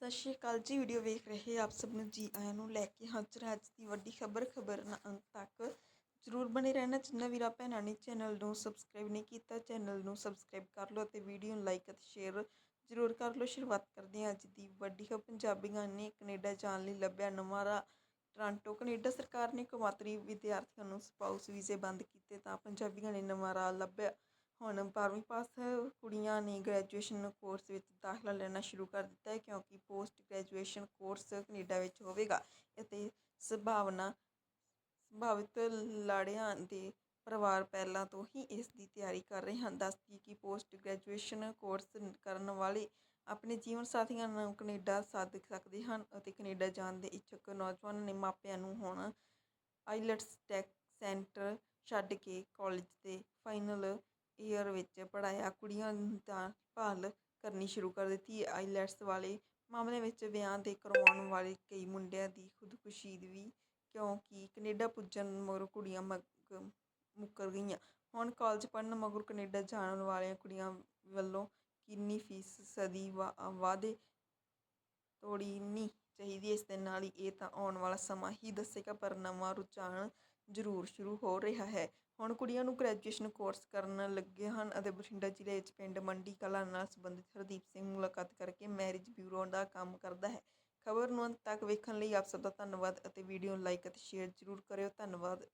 ਸਤਿ ਸ਼੍ਰੀ ਅਕਾਲ ਜੀ ਵੀਡੀਓ ਵੇਖ ਰਹੇ ਆਪ ਸਭ ਨੂੰ ਜੀ ਆਇਆਂ ਨੂੰ ਲੈ ਕੇ ਹਾਜ਼ਰ ਅੱਜ ਦੀ ਵੱਡੀ ਖਬਰ ਖਬਰ ਅੰਤ ਤੱਕ। ਜਰੂਰ ਬਣੇ ਰਹਿਣਾ ਜਿੰਨਾ ਵੀਰਾ ਭੈਣਾਂ ਨੇ ਚੈਨਲ ਨੂੰ ਸਬਸਕ੍ਰਾਈਬ ਨਹੀਂ ਕੀਤਾ, ਚੈਨਲ ਨੂੰ ਸਬਸਕ੍ਰਾਈਬ ਕਰ ਲਓ ਅਤੇ ਵੀਡੀਓ ਨੂੰ ਲਾਈਕ ਅਤੇ ਸ਼ੇਅਰ ਜਰੂਰ ਕਰ ਲਓ। ਸ਼ੁਰੂਆਤ ਕਰਦੇ ਹਾਂ ਅੱਜ ਦੀ ਵੱਡੀ ਖਬਰ। ਪੰਜਾਬੀਆਂ ਨੇ ਕੈਨੇਡਾ ਜਾਣ ਲਈ ਲੱਭਿਆ ਨਵਾਂ ਰਾਹ। ਟੋਰਾਂਟੋ, ਕੈਨੇਡਾ ਸਰਕਾਰ ਨੇ ਕੌਮਾਂਤਰੀ ਵਿਦਿਆਰਥੀਆਂ ਨੂੰ ਸਪਾਊਸ ਵੀਜ਼ੇ ਬੰਦ ਕੀਤੇ ਤਾਂ ਪੰਜਾਬੀਆਂ ਨੇ ਨਵਾਂ ਰਾਹ ਲੱਭਿਆ। ਹੁਣ 12ਵੀਂ ਪਾਸ ਕੁੜੀਆਂ ਨੇ ਗ੍ਰੈਜੂਏਸ਼ਨ ਕੋਰਸ ਵਿੱਚ ਦਾਖਲਾ ਲੈਣਾ ਸ਼ੁਰੂ ਕਰ ਦਿੱਤਾ ਹੈ ਕਿਉਂਕਿ ਪੋਸਟ ਗ੍ਰੈਜੂਏਸ਼ਨ ਕੋਰਸ ਕੈਨੇਡਾ ਵਿੱਚ ਹੋਵੇਗਾ ਅਤੇ ਸੰਭਾਵਨਾ ਸੰਭਾਵਿਤ ਲਾੜਿਆਂ ਦੇ ਪਰਿਵਾਰ ਪਹਿਲਾਂ ਤੋਂ ਹੀ ਇਸ ਦੀ ਤਿਆਰੀ ਕਰ ਰਹੇ ਹਨ। ਦੱਸਦੀ ਕਿ ਪੋਸਟ ਗ੍ਰੈਜੂਏਸ਼ਨ ਕੋਰਸ ਕਰਨ ਵਾਲੇ ਆਪਣੇ ਜੀਵਨ ਸਾਥੀਆਂ ਨੂੰ ਕੈਨੇਡਾ ਸੱਦ ਸਕਦੇ ਹਨ ਅਤੇ ਕੈਨੇਡਾ ਜਾਣ ਦੇ ਇੱਛੁਕ ਨੌਜਵਾਨਾਂ ਨੇ ਮਾਪਿਆਂ ਨੂੰ ਹੁਣ ਆਈਲੈਟਸ ਟੈਕ ਸੈਂਟਰ ਛੱਡ ਕੇ ਕਾਲਜ ਦੇ ਫਾਈਨਲ ਈਅਰ ਵਿੱਚ ਪੜ੍ਹਾਇਆ, ਕੁੜੀਆਂ ਦਾ ਭਾਲ ਕਰਨੀ ਸ਼ੁਰੂ ਕਰ ਦਿੱਤੀ। ਆਈਲੈਟਸ ਵਾਲੇ ਮਾਮਲੇ ਵਿੱਚ ਵਿਆਹ ਦੇ ਕਰਵਾਉਣ ਵਾਲੇ ਕਈ ਮੁੰਡਿਆਂ ਦੀ ਖੁਦਕੁਸ਼ੀ ਵੀ, ਕਿਉਂਕਿ ਕੈਨੇਡਾ ਪੁੱਜਣ ਮਗਰੋਂ ਕੁੜੀਆਂ ਮਗ ਮੁੱਕਰ ਗਈਆਂ। ਹੁਣ ਕਾਲਜ ਪੜ੍ਹਨ ਮਗਰੋਂ ਕੈਨੇਡਾ ਜਾਣ ਵਾਲੀਆਂ ਕੁੜੀਆਂ ਵੱਲੋਂ ਕਿੰਨੀ ਫੀਸ ਸਦੀ ਵਾ ਵਾਅਦੇ ਤੋੜਨੀ ਚਾਹੀਦੀ ਹੈ, ਇਸ ਦੇ ਨਾਲ ਹੀ ਇਹ ਤਾਂ ਆਉਣ ਵਾਲਾ ਸਮਾਂ ਹੀ ਦੱਸੇਗਾ, ਪਰ ਨਵਾਂ ਰੁਝਾਨ ਜ਼ਰੂਰ ਸ਼ੁਰੂ ਹੋ ਰਿਹਾ ਹੈ। ਹੁਣ ਕੁੜੀਆਂ ਨੂੰ ਗ੍ਰੈਜੂਏਸ਼ਨ ਕੋਰਸ ਕਰਨ ਲੱਗੇ ਹਨ ਅਤੇ ਬਠਿੰਡਾ ਜ਼ਿਲ੍ਹੇ ਵਿੱਚ ਪਿੰਡ ਮੰਡੀ ਕਲਾ ਨਾਲ ਸੰਬੰਧਿਤ ਹਰਦੀਪ ਸਿੰਘ ਮੁਲਾਕਾਤ ਕਰਕੇ ਮੈਰਿਜ ਬਿਊਰੋ ਦਾ ਕੰਮ ਕਰਦਾ ਹੈ। ਖਬਰ ਨੂੰ ਅੰਤ ਤੱਕ ਵੇਖਣ ਲਈ ਆਪ ਸਭ ਦਾ ਧੰਨਵਾਦ ਅਤੇ ਵੀਡੀਓ ਨੂੰ ਲਾਈਕ ਅਤੇ ਸ਼ੇਅਰ ਜ਼ਰੂਰ ਕਰਿਓ। ਧੰਨਵਾਦ।